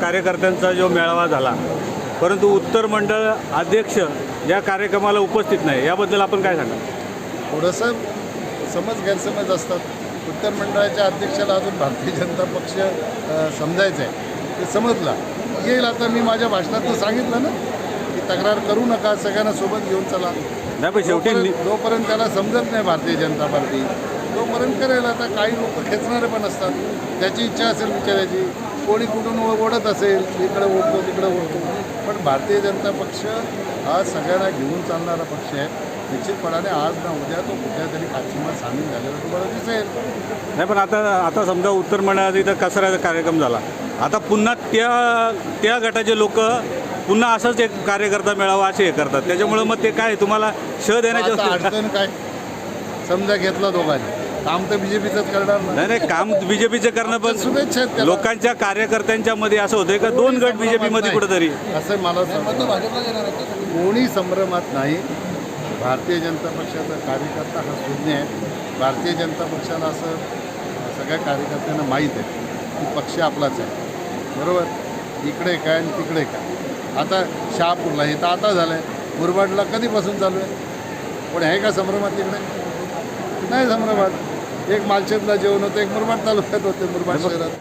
कार्यकर्त्यांचा जो मेळावा झाला परंतु उत्तर मंडळ अध्यक्ष या कार्यक्रमाला उपस्थित नाही. याबद्दल आपण काय सांगा थोडंसं समज गैरसमज असतात. उत्तर मंडळाच्या अध्यक्षाला अजून भारतीय जनता पक्ष समजायचं आहे ते समजला. येईल आता मी माझ्या भाषणात सांगितलं ना की तक्रार करू नका सगळ्यांना सोबत घेऊन चला. नाही पण शेवटी जोपर्यंत त्याला समजत नाही भारतीय जनता पार्टी तोपर्यंत करेल. आता काही लोक खेचणारे पण असतात. त्याची इच्छा असेल विचारायची कोणी कुठून ओढत असेल इकडे ओढतो तिकडे ओढतो. पण भारतीय जनता पक्ष हा सगळ्यांना घेऊन चालणारा पक्ष आहे. निश्चितपणाने आज ना उद्या तो कुठल्या तरी काचीमा सामील झालेला तुम्हाला दिसेल. नाही पण आता आता समजा उत्तर मंडळात इथं कचऱ्याचा कार्यक्रम झाला. आता पुन्हा त्या त्या गटाचे लोक पुन्हा असंच एक कार्यकर्ता मेळावा असे हे करतात. त्याच्यामुळे मग ते काय तुम्हाला श आता देण्याच्या अडचण काय? समजा घेतला दोघांनी. काम तर बीजेपीचंच करणार ना. नाही नाही काम बीजेपीचं करणं पण शुभेच्छा आहेत त्याला. लोकांच्या कार्यकर्त्यांच्या मध्ये असं होतंय का दोन गट बीजेपी मध्ये कुठेतरी? असं मला कोणी संभ्रमात नाही. भारतीय जनता पक्षाचा कार्यकर्ता हा शून्य आहे. भारतीय जनता पक्षाला असं सगळ्या कार्यकर्त्यांना माहीत आहे की पक्ष आपलाच आहे. बरोबर? इकडे काय आणि तिकडे काय? आता शहापूरला हे तर आता झालं आहे मुरबाडला कधीपासून चालू आहे? पण आहे का संभ्रमात तिकडे नाही संभ्रमात एक मालशेतला जेवण होतं एक मुरबाड तालुक्यात होते मुरबाड शहरात